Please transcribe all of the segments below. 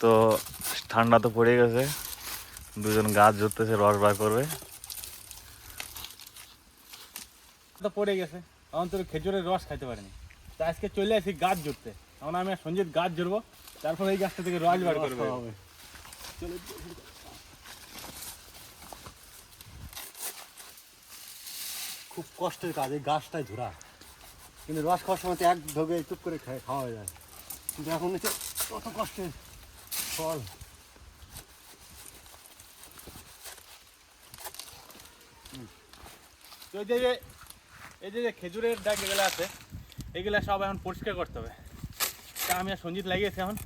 তো ঠান্ডা তো পড়ে গেছে। দুজন গাছ ধরতেছে রস বার করবে। তো পড়ে গেছে এখন তো খেজুরের রস খাইতে পারিনি। তো আজকে চলে আসি গাছ জুড়তে এখন আমি আর সঞ্জিত গাছ জুড়বো তারপর এই গাছটা থেকে রস বার করবে। খুব কষ্টের কাজ এই গাছটাই ধরা। কিন্তু রস খাওয়ার সময় তো এক ঢোকে চুপ করে খায় খাওয়া হয়ে যায়। কিন্তু এখন হচ্ছে কত কষ্টের। ফল। তো এই যে এই যে খেজুরের ডাক এগুলো আছে, এগুলো সব এখন পরিষ্কার করতে হবে। তা আমি আর সঞ্জিত লাগিয়েছি এখন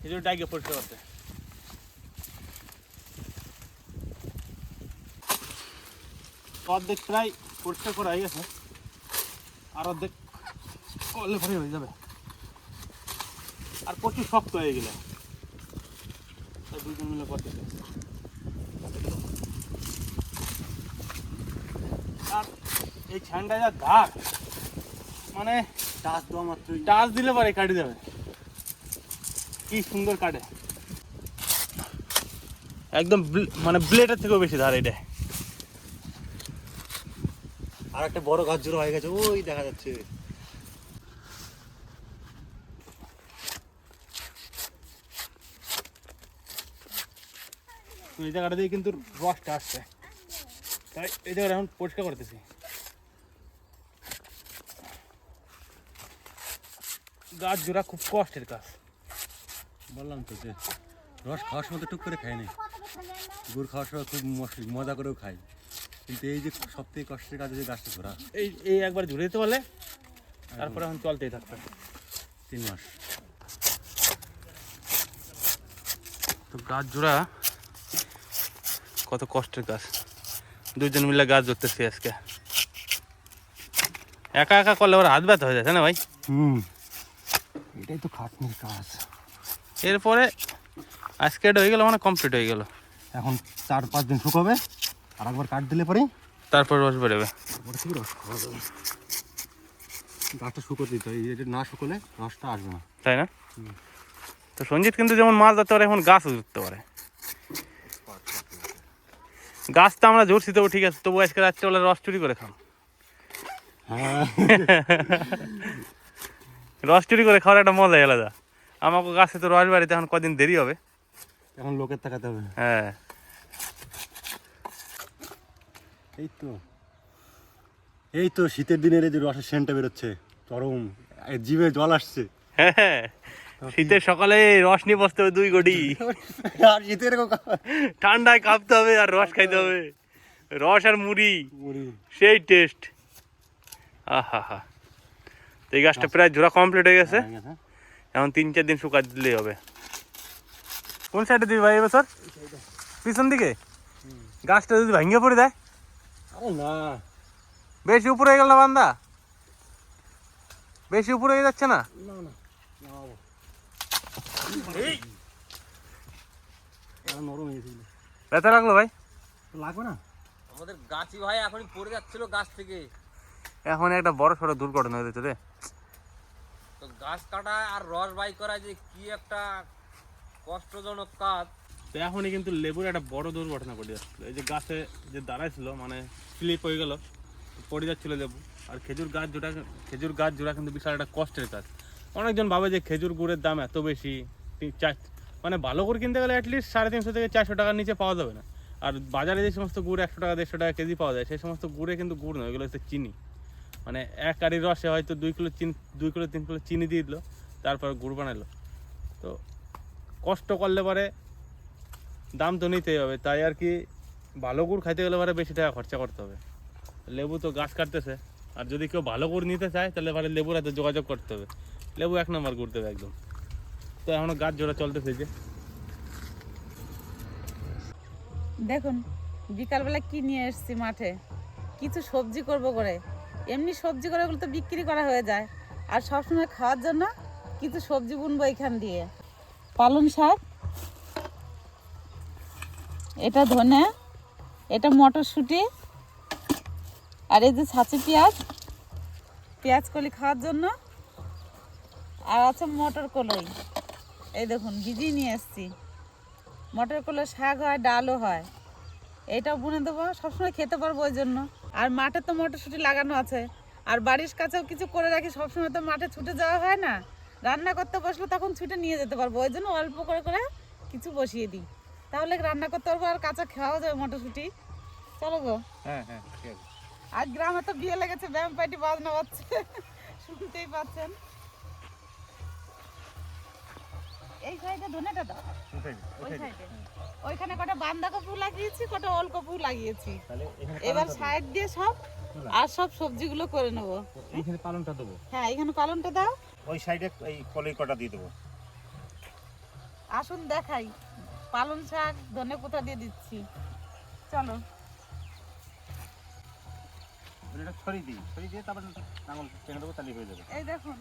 খেজুর ডাকে পরিষ্কার করতে। অর্ধেক প্রায় পরিষ্কার করা হয়ে গেছে। আর অর্ধেক করলে পরে হয়ে যাবে। আর প্রচুর শক্ত হয়ে গেলে। দুজন মিলে করতেছে আর এই ছানটা যা দাগ মানে টাচ দেওয়া মাত্রই। টাচ দিলে পরে কাটে যাবে। কি সুন্দর কাটে। একদম মানে ব্লেডের থেকেও বেশি ধার এটা। আর একটা বড় গাছ জোড়া হয়ে গেছে ওই দেখা যাচ্ছে। এই জায়গাটা দিয়ে কিন্তু রসটা আসছে। তাই এই জায়গাটা এখন পরিষ্কার করতেছি। গাছ জোড়া খুব কষ্টের কাজ। বললাম তো যে রস খাওয়ার সময় তো টুক করে খায় না গুড় খাওয়ার সময় খুব মজা করেও খাই। কিন্তু এই যে সব থেকে কষ্টের কাজ যে গাছটা ধরা এই এই একবার জুড়ে দিতে পারলে তারপরে এখন চলতেই থাকবে। তিন মাস। তো গাছ জোড়া কত কষ্টের কাজ দুজন মিলে গাছ ধরতেছি আজকে। একা একা করলে ওর হাত ব্যথা হয়ে যাচ্ছে না ভাই? হুম। এটাই তো খাটনির কাজ। এরপরে আজকে এটা হয়ে গেল মানে কমপ্লিট হয়ে গেল। এখন চার পাঁচ দিন শুকাবে আর একবার কাট দিলে পরে তারপর রস বেরোবে। ওটা থেকে রস খাওয়া যাবে। গাছটা শুকোতে দিতে হয় এটা না শুকোলে রসটা আসবে না। তাই না? তো সঞ্জিত কিন্তু যেমন মাছ ধরতে পারে এখন গাছও ধরতে পারে। গাছ তো আমরা জোরছি তবু ঠিক আছে তবু আজকে রাত্রে বলে রস চুরি করে খাও হ্যাঁ। রস চুরি করে খাওয়ার একটা মজাই আলাদা। আমাকে গাছে তো রস বাড়িতে এখন কদিন দেরি হবে। এখন লোকের তাকাতে হবে। হ্যাঁ। এই তো। এই তো শীতের দিনের এই যে রসের সেন্টটা বেরোচ্ছে চরম জিভে জল আসছে। হ্যাঁ। শীতের সকালে রস নিয়ে বসতে হবে দুই গড়ি আর শীতের ঠান্ডায় কাঁপতে হবে আর রস খাইতে হবে। রস আর মুড়ি। সেই টেস্ট। আহা হা। এই গাছটা প্রায় জোড়া কমপ্লিট হয়ে গেছে। এখন তিন চার দিন শুকা দিলেই হবে। কোন সাইডে দিবি ভাই এবছর? পিছন দিকে? গাছটা যদি ভেঙে পড়ে দেয় না। বেশি উপরে হয়ে গেল না বান্দা? বেশি উপরে হয়ে যাচ্ছে না। না না। নরম হয়েছিল ব্যথা লাগল ভাই? লাগবে না? আমাদের গাছি ভাই এখনই পড়ে যাচ্ছিল গাছ থেকে। এখন একটা বড় সড়ো দুর্ঘটনা হয়ে যেত রে। তো গাছ কাটা আর রস বাই করা যে কি একটা কষ্টজনক কাজ। তো এখনই কিন্তু লেবুর একটা বড় দুর্ঘটনা ঘটে যাচ্ছিল। এই যে গাছে যে দাঁড়াইছিল মানে স্লিপ হয়ে গেল পড়ে যাচ্ছিল লেবু। আর খেজুর গাছ জোড়া খেজুর গাছ জোড়া কিন্তু বিশাল একটা কষ্টের কাজ। অনেকজন ভাবে যে খেজুর গুড়ের দাম এত বেশি চার মানে ভালো করে কিনতে গেলে অ্যাটলিস্ট সাড়ে তিনশো থেকে চারশো টাকার নিচে পাওয়া যাবে না। আর বাজারে যে সমস্ত গুড় একশো টাকা, দেড়শো টাকা কেজি পাওয়া যায়, সেই সমস্ত গুড়ে কিন্তু গুড় নয়, এগুলো হচ্ছে চিনি। মানে এক কারি রসে হয়তো দুই কিলো চিনি, দুই কিলো, তিন কিলো চিনি দিয়ে দিল, তারপর গুড় বানালো। তো কষ্ট করলে পরে দাম তো নিতেই হবে, তাই আর কি ভালো গুড় খাইতে গেলে পরে বেশি টাকা খরচা করতে হবে। লেবু তো গাছ কাটতেছে, আর যদি কেউ ভালো গুড় নিতে চায়, তাহলে পরে লেবুর হাতে যোগাযোগ করতে হবে। লেবু এক নম্বর গুড় দেবে একদম। তো এখনও গাছ জোড়া চলতেছে যে। দেখুন, বিকালবেলা কি নিয়ে এসেছি মাঠে? কিছু সবজি করব করে। এমনি সবজি করে ওগুলো তো বিক্রি করা হয়ে যায়। আর সবসময় খাওয়ার জন্য কিছু সবজি বুনবো এখান দিয়ে। পালং শাক, এটা ধনে, এটা মটরশুঁটি, আর এই যে ছাঁচি পেঁয়াজ। পেঁয়াজ কলি খাওয়ার জন্য আর আছে মটর কলই। এই দেখুন ভিজিয়ে নিয়ে এসছি মটর কলার শাক হয় ডালও হয়। এইটাও বুনে দেবো সবসময় খেতে পারব ওই জন্য। আর মাঠে তো মটরশুঁটি লাগানো আছে। আর বাড়ির কাছেও কিছু করে রাখি সবসময় তো মাঠে ছুটে যাওয়া হয় না। রান্না করতে বসলে তখন ছুটে নিয়ে যেতে পারব। ওই জন্য অল্প করে করে কিছু বসিয়ে দিই। তাহলে রান্না করতে পারব আর কাঁচা খাওয়া যাবে মটরশুঁটি। চলো গো। হ্যাঁ হ্যাঁ আজ গ্রামে তো বিয়ে লেগেছে ব্যায়াম পার্টি বাজনা হচ্ছে শুনতেই পাচ্ছেন। এই সাইডে ধনেটা দাও। ওই সাইডে ওইখানে কটা বাঁধাকপি লাগিয়েছি কটা ওলকপি লাগিয়েছি। এবার সাইড দিয়ে সব আর সব সবজিগুলো করে নেব। এইখানে পালনটা দেবো। হ্যাঁ এখানে পালনটা দাও। ওই সাইডে এই কলাই কটা দিয়ে দেবো। আসুন দেখাই। পালন শাক ধনে পোতা দিয়ে দিচ্ছি। চলো। এটা ছড়িয়ে দিই। ছড়িয়ে দিয়ে তারপর নাঙল টেনে দেবো তাহলে হয়ে যাবে। এই দেখুন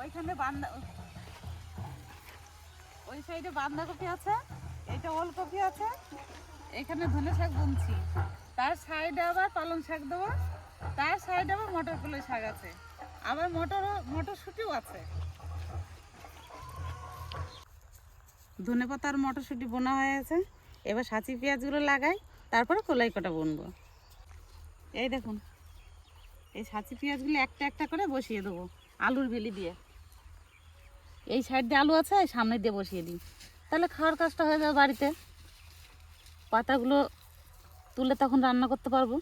ওইখানে বান্ধা ওই সাইডে বাঁধাকপি আছে, এটা ওলকপি আছে, এখানে ধনে শাক বুনছি। তার সাইডে আবার পালং শাক দেবো, তার সাইডে আবার মটর কলাই শাক আছে। আবার মটর, মটরশুঁটিও আছে। ধনে পাতা আর মটরশুঁটি বোনা হয়ে গেছে। এবার সাঁচি পেঁয়াজগুলো লাগাই, তারপরে কলাই কটা বুনবো। এই দেখুন, এই সাঁচি পেঁয়াজগুলো একটা একটা করে বসিয়ে দেবো, আলুর বেলি দিয়ে। এই সাইড দিয়ে আলু আছে সামনে দিয়ে বসিয়ে দিই। তাহলে খাওয়ার কাজটা হয়ে যাবে বাড়িতে। পাতাগুলো তুলে তখন রান্না করতে পারব।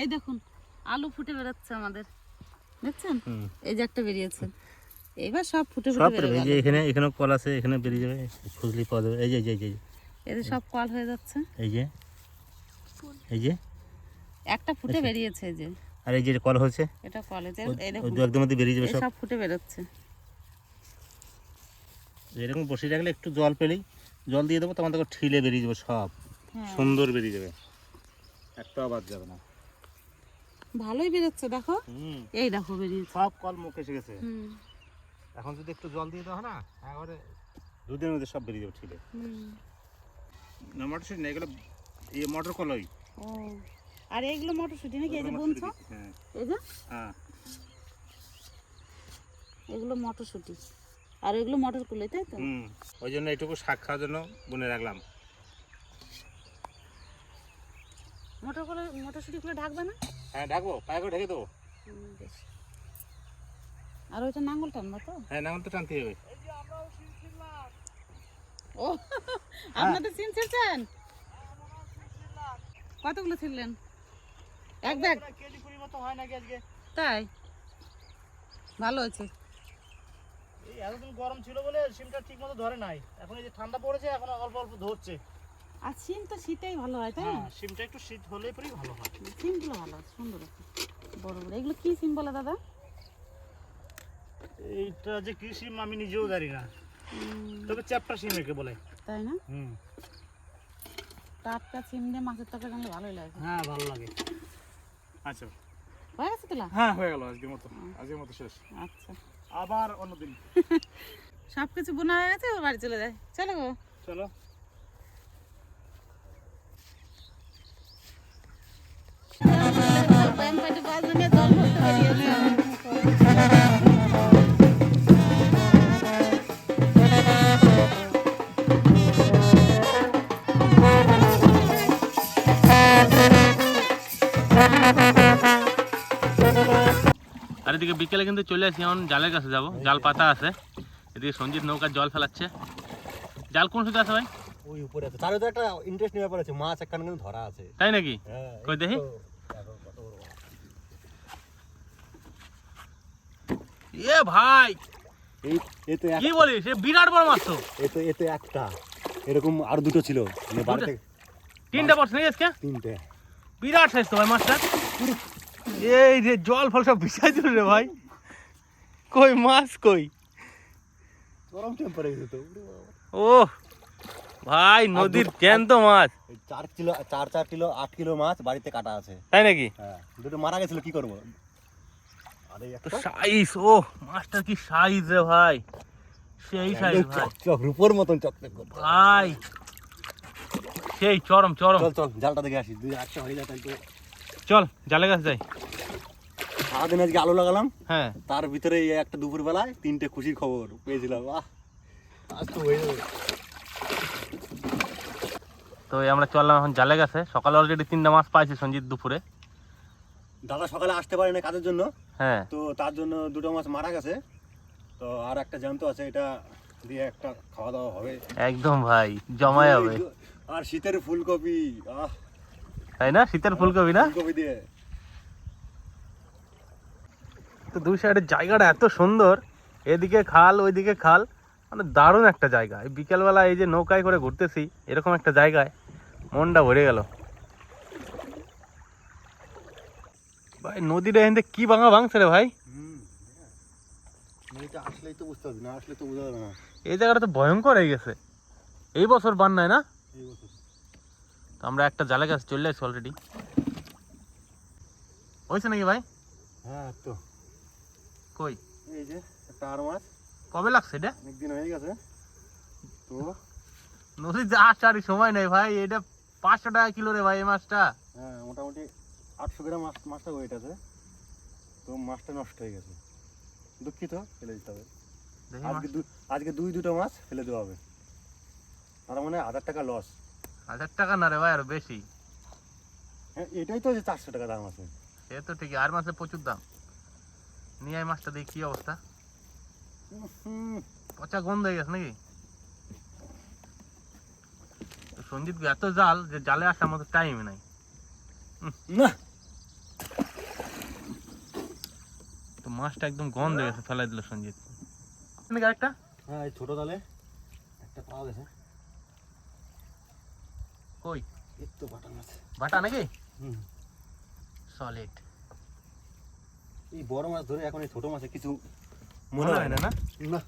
এই দেখুন আলু ফুটে বেরোচ্ছে আমাদের। দেখছেন? এই যে একটা বেরিয়েছে। এবার সব ফুটে ফুটে যে এখানে এখানে কল আছে এখানে বেরিয়ে যাবে খুঁজলি পাওয়া যাবে। এই যে এই যে এই যে সব কল হয়ে যাচ্ছে। এই যে এই যে। একটা ফুটে বেরিয়েছে এই যে। আর এই যে কল হয়েছে এটা দু একদম মধ্যে বেরিয়ে যাবে সব? ফুটে বেরোচ্ছে। এরকম বসিয়ে রাখলে একটু জল পেলেই জল দিয়ে দেবো তখন দেখো ঠিলে বেরিয়ে যাবে সব। হ্যাঁ। সুন্দর বেরিয়ে যাবে। একটাও বাদ যাবে না। ভালোই বেরোচ্ছে দেখো। এই দেখো বেরিয়েছে। সব কল মুখ এসে গেছে। এখন যদি একটু জল দিয়ে দেওয়া না? একবারে দুধের মধ্যে সব বেরিয়ে যাবে ঠিলে। না মটরশুটি না এগুলো ইয়ে মটর কলই। ও। আর এইগুলো মটরশুঁটি নাকি? এই যে বুনছো? হ্যাঁ। এই যে? হ্যাঁ। এগুলো মটরশুঁটি। আর এগুলো মটর কুলে তাই তো? হুম ওই জন্য এইটুকু শাক খাওয়ার জন্য বুনে রাখলাম। মটর কুলে মটরশুঁটিগুলো ঢাকবে না? হ্যাঁ ঢাকবো পায়ে করে ঢেকে দেবো। বেশ। আর ওইটা নাঙ্গল টানবা তো? হ্যাঁ নাঙল তো টানতে হবে। ও আপনাদের সিম ছিলছেন কতগুলো ছিললেন এক ব্যাগ। কেজি কুড়ি মতো হয় নাকি আজকে? তাই? ভালো হয়েছে। এই এতদিন গরম ছিল বলে সিমটা ঠিক মতো ধরে নাই। এখন এই যে ঠান্ডা পড়েছে এখন অল্প অল্প ধরছে। আর সিম তো শীতেই ভালো হয় তাই না? হ্যাঁ সিমটা একটু শীত হলেই পরেই ভালো হয়। সিমগুলো ভালো সুন্দর বড় বড়। এগুলো কি সিম বলে দাদা? এইটা যে কি সিম আমি নিজেও জানি না। তবে চ্যাপটা সিম একে বলে। তাই না? হুম। টাটকা সিম দিয়ে মাছের তরকারি ভালোই লাগে। হ্যাঁ ভালো লাগে। আচ্ছা। হয়ে গেছে তোলা হ্যাঁ হয়ে গেল আজকের মতো। আজকের মতো শেষ। আচ্ছা। আবার অন্যদিন সব কিছু বোনা হয়ে গেছে বাড়ি চলে যায়। চলো গো। চলো। বাজনা নিয়ে বেরিয়েছে আর এদিকে বিকেলে কিন্তু চলে আসি এখন জালের কাছে যাব। জাল পাতা আছে। এদিকে সঞ্জিত নৌকার জল ফেলাচ্ছে। জাল কোন সুতো আছে ভাই? ওই উপরে আছে। তারও তো একটা ইন্টারেস্টিং ব্যাপার আছে মাছ একখানে কিন্তু ধরা আছে। তাই নাকি? হ্যাঁ কই দেখি। এ ভাই এই এ তো কি বলিস? বিরাট বড় মাছ তো। এ তো এ তো একটা। এরকম আরও দুটো ছিল। মানে বাড়িতে তিনটা পড়ছে নাকি আজকে? তিনটে। বিরাট সাইজ তো ভাই মাছটা। এই রে জল ফল সব ভিসাই দিল রে ভাই। কই মাছ কই? গরম টেম্পারেচার তো। ও ভাই নদীর জ্যান্ত মাছ। চার কিলো চার চার কিলো আট কিলো মাছ বাড়িতে কাটা আছে। তাই নাকি? হ্যাঁ দুটো মারা গেছিল কি করব? সাইজ ও মাছটা কি সাইজ রে ভাই? সেই সাইজ ভাই। চকচক রূপোর মতন চকচক করছে। ভাই সেই চরম চরম। চল চল জালটা দেখে আসি। দুই একটা হয়ে যায় তাই তো। চল জালে কাছে যাই। সারাদিন আজকে আলো লাগালাম। হ্যাঁ। তার ভিতরে এই একটা দুপুর বেলায় তিনটে খুশির খবর পেয়েছিলাম। আজ তো হয়ে যাবে তো আমরা চললাম এখন জালে গেছে সকালে অলরেডি তিনটা মাছ পাইছি সঞ্জিত দুপুরে। দাদা সকালে আসতে পারে না কাজের জন্য। হ্যাঁ। তো তার জন্য দুটো মাছ মারা গেছে। তো আর একটা জ্যান্ত আছে এটা দিয়ে একটা খাওয়া দাওয়া হবে। একদম ভাই জমাই হবে। আর শীতের ফুলকপি আহ তাই না? শীতের ফুলকপি না? তো দুই সাইডের জায়গাটা এত সুন্দর। এদিকে খাল ওইদিকে খাল। মানে দারুণ একটা জায়গা। এই বিকেলবেলা এই যে নৌকায় করে ঘুরতেছি এরকম একটা জায়গায় মনটা ভরে গেল। ভাই নদীটা এখান কি ভাঙা ভাঙছে রে ভাই? আসলেই তো বুঝতে পারবি না আসলে তো বোঝা যাবে না। এই জায়গাটা তো ভয়ঙ্কর হয়ে গেছে। এই বছর বান নাই না? এই বছর। তো আমরা একটা জালে গাছ চলে আসছি অলরেডি হয়েছে নাকি ভাই? হ্যাঁ তো। কই? এই যে একটা আর মাছ। কবে লাগছে এটা? অনেকদিন হয়ে গেছে। তো। নদীতে আসারই সময় নেই ভাই এটা পাঁচশো টাকা কিলো রে ভাই এই মাছটা। হ্যাঁ মোটামুটি আটশো গ্রাম মাছ মাছটা ওয়েট আছে তো মাছটা নষ্ট হয়ে গেছে। দুঃখিত ফেলে দিতে হবে। আজকে আজকে দুই দুটো মাছ ফেলে দেওয়া হবে। তার মানে হাজার টাকা লস হাজার টাকা না রে ভাই আরও বেশি। এটাই তো যে চারশো টাকা দাম আছে। সে তো ঠিকই আর প্রচুর দাম। নিয়ে আয় মাছটা দেখি কি অবস্থা। পচা গন্ধ হয়ে গেছে নাকি? সঞ্জিত এত জাল যে জালে আসার মতো টাইম নাই। না। তো মাছটা একদম গন্ধ হয়ে গেছে ফেলাই দিল সঞ্জিত নাকি আরেকটা। হ্যাঁ এই ছোটো তালে একটা পাওয়া গেছে। কই? বাটা মাছ। বাটা নাকি? হুম। সলিড এই বড় মাছ ধরে এখন এই ছোট মাছে কিছু মনে হয় না না? না।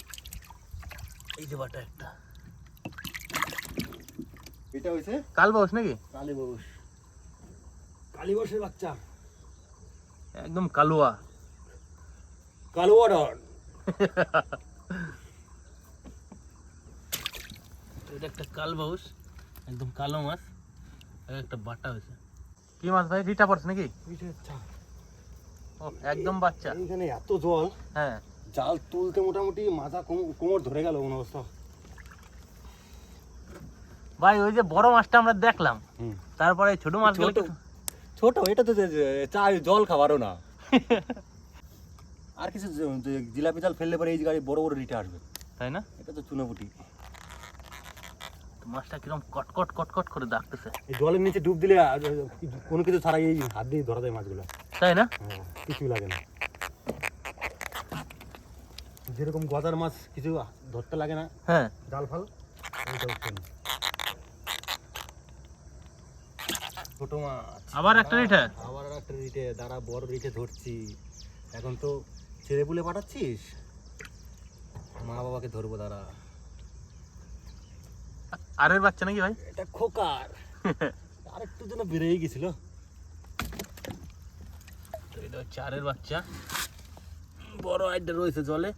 এই যে বাটা একটা। এটা বাউস নাকি? কালী বউস কালী বউসের বাচ্চা। একদম কালুয়া। কালো অর্ডার এটা একটা কাল বাউস একদম কালো মাছ আর একটা বাটা হয়েছে। কি মাছ ভাই? রিটা পড়ছে নাকি? একদম বাচ্চা। এইখানে এত জল। হ্যাঁ। জাল তুলতে মোটামুটি মাথা কোমর ধরে গেল মনে অবস্থা। ভাই ওই যে বড় মাছটা আমরা দেখলাম। হুম। তারপরে ছোট মাছগুলো ছোট। ছোট? এটা তো চা জল খাবারও না। আর কিছু জিলাপি জাল ফেললে পরে এই গাড়ি বড় বড় রিটা আসবে। তাই না? এটা তো চুনোপুটি। মাছটা কীরকম কটকট কটকট করে ডাকতেছে জলের নিচে ডুব দিলে কোনো কিছু ছাড়া এই হাত দিয়ে ধরা যায় মাছগুলো। তাই না? হ্যাঁ কিছুই লাগে না। যেরকম গজার মাছ কিছু ধরতে লাগে না। হ্যাঁ। জাল ফাল। ছোট মাছ। আবার একটা রিঠা আবার একটা রিটে দাঁড়া বড় রিটে ধরছি। এখন তো ছেড়ে পুলে পাঠাচ্ছিস? মা বাবাকে ধরবো দাঁড়া। আরের বাচ্চা নাকি ভাই? এটা খোকার। আর একটু যেন বেড়েই গেছিল। এটা হচ্ছে আরের বাচ্চা। বড় আইডা রয়েছে জলে।